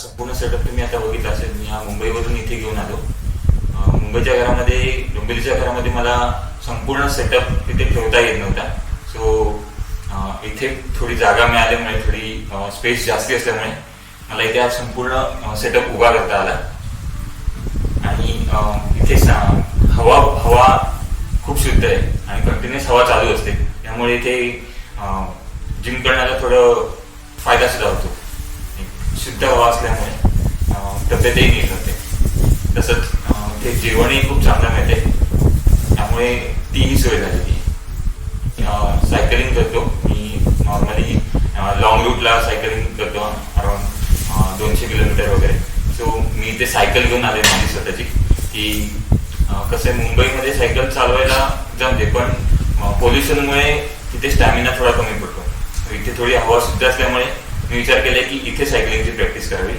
संपूर्ण सेटअप तुम्ही आता बघितला असेल मी मुंबईवरून इथे घेऊन आलो. मुंबईच्या घरामध्ये डोंबिवलीच्या घरामध्ये मला संपूर्ण सेटअप इथे ठेवता येत नव्हता. सो इथे थोडी जागा मिळाल्यामुळे थोडी स्पेस जास्ती असल्यामुळे मला इथे हा संपूर्ण सेटअप उभा करता आला. आणि इथे हवा हवा खूप शुद्ध आहे आणि कंटिन्युअस हवा चालू असते. त्यामुळे इथे जिम करण्याला थोडं फायदा सुद्धा होतो. शुद्ध हवा असल्यामुळे तब्येतही नीट होते तसंच ते जेवणही खूप चांगलं मिळते. त्यामुळे तीही सोय झालेली सायकलिंग करतो. मी नॉर्मली लॉंग रूटला सायकलिंग करतो अराउंड दोनशे किलोमीटर वगैरे. सो मी ते सायकल घेऊन आले माझी स्वतःची की कसं आहे मुंबईमध्ये सायकल चालवायला जमते पण पोल्युशनमुळे तिथे स्टॅमिना थोडा कमी पडतो. इथे थोडी हवा सुद्धा असल्यामुळे मी विचार केला की इथे सायकलिंगची प्रॅक्टिस करावी.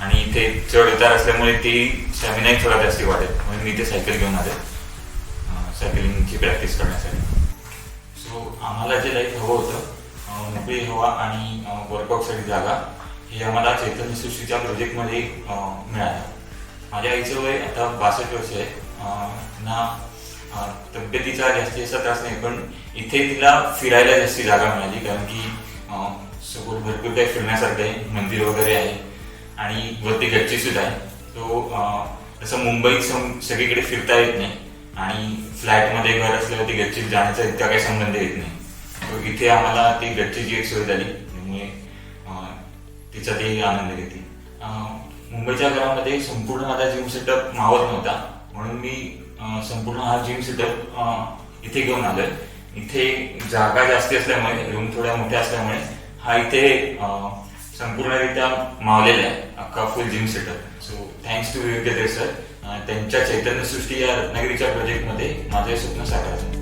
आणि इथे चढ उतार असल्यामुळे ती स्टॅमिनाही थोडा जास्ती वाढेल. म्हणून मी इथे सायकल घेऊन आले सायकलिंगची प्रॅक्टिस करण्यासाठी. सो आम्हाला जे लाईफ हवं होतं मोकळी हवा आणि वर्कआउटसाठी जागा हे आम्हाला चैतन्य सृष्टीच्या प्रोजेक्टमध्ये मिळालं. माझ्या आईचं वय आता बासष्ट वर्ष आहे. ना त्यांना तब्येतीचा जास्ती असा त्रास नाही पण इथे तिला फिरायला जास्ती जागा मिळाली. कारण की अं, सगळं भरपूर काही फिरण्यासारखं आहे मंदिर वगैरे आहे. आणि वरती गच्ची सुद्धा आहे. तो तसं मुंबईत सम- सगळीकडे फिरता येत नाही. आणि फ्लॅटमध्ये घर असल्यावरती गच्चीत जाण्याचा इतका काही संबंध येत नाही. तर इथे आम्हाला ती गच्चीची एक सोय झाली. त्यामुळे तिचा ते आनंद घेते मुंबईच्या घरामध्ये संपूर्ण माझा जिम सेटअप मावत नव्हता. म्हणून मी संपूर्ण हा जिम सेटअप इथे घेऊन आलोय. इथे जागा जास्ती असल्यामुळे रूम थोड्या मोठ्या असल्यामुळे हा इथे संपूर्णरित्या मावलेला आहे. अख्खा full gym setup so thanks to Vivek sir त्यांच्या चैतन्य सृष्टी या रत्नागिरीच्या प्रोजेक्टमध्ये माझे स्वप्न साकार झालं